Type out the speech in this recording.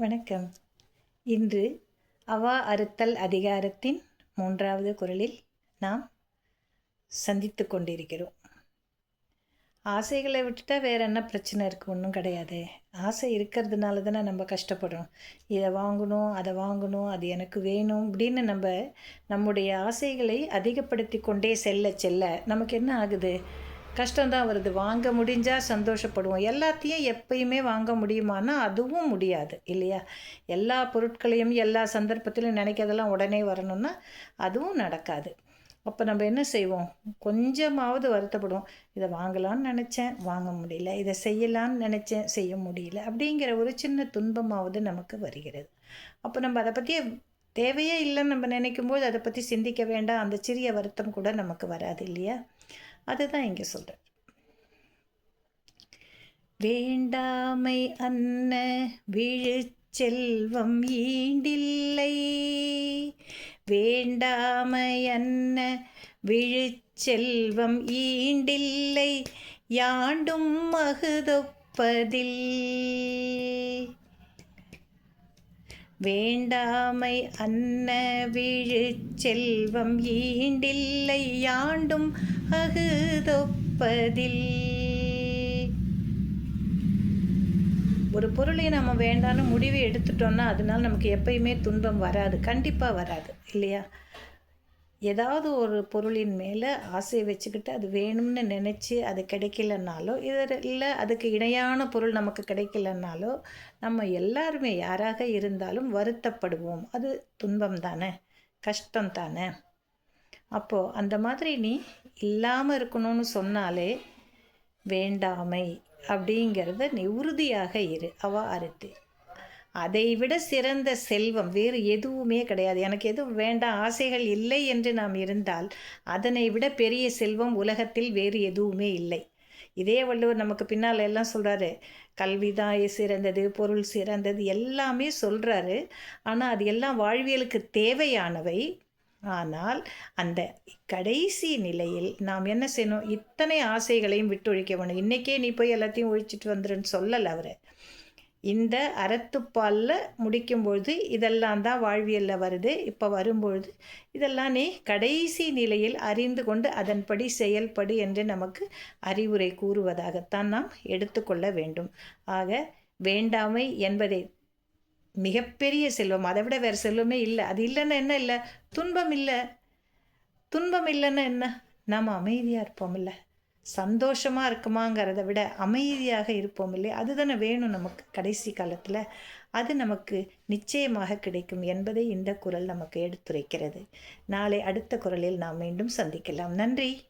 வணக்கம். இன்று அவா அறுத்தல் அதிகாரத்தின் மூன்றாவது குரலில் நாம் சந்தித்து கொண்டிருக்கிறோம். ஆசைகளை விட்டுட்டா வேற என்ன பிரச்சனை இருக்குது ஒன்றும் கிடையாது. ஆசை இருக்கிறதுனால தானே நம்ம கஷ்டப்படுறோம். இதை வாங்கணும் அதை வாங்கணும் அது எனக்கு வேணும் அப்படின்னு நம்ம நம்முடைய ஆசைகளை அதிகப்படுத்தி கொண்டே செல்ல செல்ல நமக்கு என்ன ஆகுது? கஷ்டம்தான் வருது. வாங்க முடிஞ்சால் சந்தோஷப்படுவோம். எல்லாத்தையும் எப்பயுமே வாங்க முடியுமானா அதுவும் முடியாது இல்லையா? எல்லா பொருட்களையும் எல்லா சந்தர்ப்பத்திலும் நினைக்கிறதெல்லாம் உடனே வரணும்னா அதுவும் நடக்காது. அப்போ நம்ம என்ன செய்வோம்? கொஞ்சமாவது வருத்தப்படுவோம். இதை வாங்கலான்னு நினச்சேன் வாங்க முடியல. இதை செய்யலான்னு நினச்சேன் செய்ய முடியல. அப்படிங்கிற ஒரு சின்ன துன்பமாவது நமக்கு வருகிறது. அப்போ நம்ம அதை பற்றி தேவையே இல்லைன்னு நம்ம நினைக்கும் போது அதை பற்றி சிந்திக்க வேண்டாம். அந்த சிறிய வருத்தம் கூட நமக்கு வராது இல்லையா? அதுதான் இங்கே சொல்கிறார் வேண்டாமை அன்ன விழு செல்வம் ஈண்டில்லை. வேண்டாமை அன்ன விழு செல்வம் ஈண்டில்லை. யாண்டும் மகுதொப்பதில். வேண்டாமை அன்ன விழு செல்வம் ஈண்டில்லை யாண்டும் அகுதொப்பதில். ஒரு பொருளை நம்ம வேண்டான்னு முடிவு எடுத்துட்டோம்னா அதனால் நமக்கு எப்பயுமே துன்பம் வராது கண்டிப்பாக வராது இல்லையா? ஏதாவது ஒரு பொருளின் மேலே ஆசையை வச்சுக்கிட்டு அது வேணும்னு நினச்சி அது கிடைக்கலனாலோ இல்லை அதுக்கு இணையான பொருள் நமக்கு கிடைக்கலனாலோ நம்ம எல்லாருமே யாராக இருந்தாலும் வருத்தப்படுவோம். அது துன்பம் தானே? கஷ்டம் தானே? அப்போது அந்த மாதிரி நீ இல்லாமல் இருக்கணும்னு சொன்னாலே வேண்டாமை அப்படிங்கிறத நீ உறுதியாக இரு. அவ அறுத்து. அதை விட சிறந்த செல்வம் வேறு எதுவுமே கிடையாது. எனக்கு எதுவும் வேண்டாம் ஆசைகள் இல்லை என்று நாம் இருந்தால் அதனை விட பெரிய செல்வம் உலகத்தில் வேறு எதுவுமே இல்லை. இதே வள்ளுவர் நமக்கு பின்னால் எல்லாம் சொல்கிறாரு கல்வி தான் சிறந்தது பொருள் சிறந்தது எல்லாமே சொல்கிறாரு ஆனால் அது எல்லாம் வாழ்வியலுக்கு தேவையானவை. ஆனால் அந்த கடைசி நிலையில் நாம் என்ன செய்யணும்? இத்தனை ஆசைகளையும் விட்டு ஒழிக்க வேணும். இன்றைக்கே நீ போய் எல்லாத்தையும் ஒழிச்சிட்டு வந்துருன்னு சொல்லலை அவர். இந்த அறத்துப்பாலில் முடிக்கும்பொழுது இதெல்லாம் தான் வாழ்வியலில் வருது. இப்போ வரும்பொழுது இதெல்லாம் நீ கடைசி நிலையில் அறிந்து கொண்டு அதன்படி செயல்படு என்று நமக்கு அறிவுரை கூறுவதாகத்தான் நாம் எடுத்துக்கொள்ள வேண்டும். ஆக வேண்டாமை என்பதை மிகப்பெரிய செல்வம். அதை விட வேறு செல்வமே இல்லை. அது இல்லைன்னா என்ன இல்லை? துன்பம் இல்லை. துன்பம் இல்லைன்னா என்ன? நாம் அமைதியாக இருப்போம் இல்லை? சந்தோஷமாக இருக்குமாங்கிறத விட அமைதியாக இருப்போம் இல்லையா அதுதானே வேணும் நமக்கு கடைசி காலத்தில். அது நமக்கு நிச்சயமாக கிடைக்கும் என்பதை இந்த குரல் நமக்கு எடுத்துரைக்கிறது. நாளை அடுத்த குரலில் நாம் மீண்டும் சந்திக்கலாம். நன்றி.